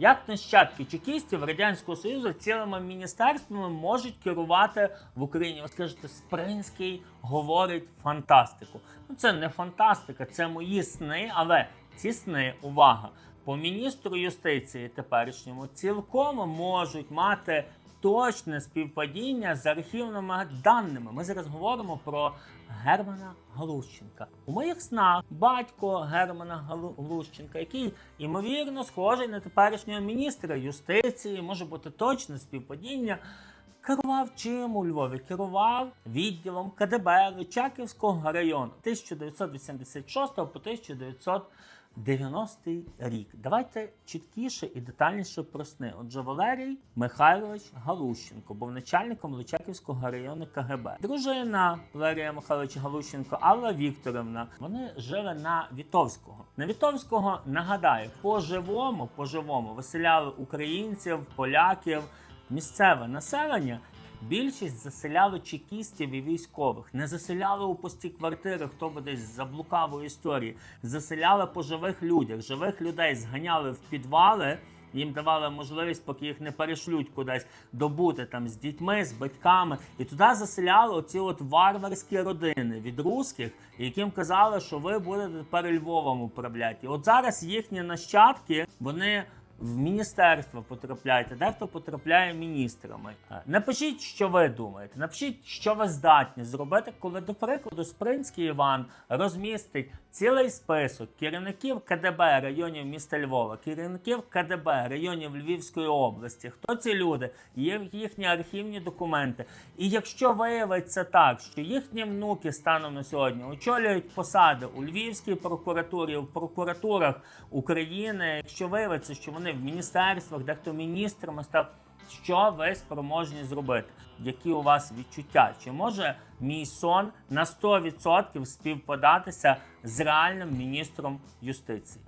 Як нащадки чекістів Радянського Союзу цілими міністерствами можуть керувати в Україні? Ви скажете, Спринський говорить фантастику. Ну це не фантастика, це мої сни, але ці сни, увага, по міністру юстиції теперішньому цілком можуть мати точне співпадіння з архівними даними. Ми зараз говоримо про Германа Галущенка. У моїх снах батько Германа Галу- Галущенка, який ймовірно схожий на теперішнього міністра юстиції, може бути точне співпадіння. Керував чим у Львові? Керував відділом КДБ Личаківського району 1986 по 1990 рік. Давайте чіткіше і детальніше про сни. Отже, Валерій Михайлович Галущенко був начальником Личаківського району КГБ. Дружина Валерія Михайловича Галущенко, Алла Вікторовна. Вони жили на Вітовського. На Вітовського нагадаю, по живому, по живому виселяли українців, поляків місцеве населення. Більшість заселяли чекістів і військових, не заселяли у пусті квартири, хто би десь заблукав у історії. Заселяли по живих людях. Живих людей зганяли в підвали. Їм давали можливість, поки їх не перешлють кудись, добути там з дітьми, з батьками. І туди заселяли оці от варварські родини від русських, яким казали, що ви будете тепер Львовом управляти. І от зараз їхні нащадки, вони в міністерство потрапляєте, дехто потрапляє міністрами. Е, Напишіть, що ви думаєте. Напишіть, що ви здатні зробити, коли, до прикладу, Спринський Іван розмістить цілий список керівників КДБ районів міста Львова, керівників КДБ районів Львівської області. Хто ці люди? Їхні архівні документи. І якщо виявиться так, що їхні внуки станом на сьогодні очолюють посади у Львівській прокуратурі, у прокуратурах України, якщо виявиться, що вони в міністерствах, дехто міністрами став. Що ви спроможні зробити? Які у вас відчуття? Чи може мій сон на 100% співпадатися з реальним міністром юстиції?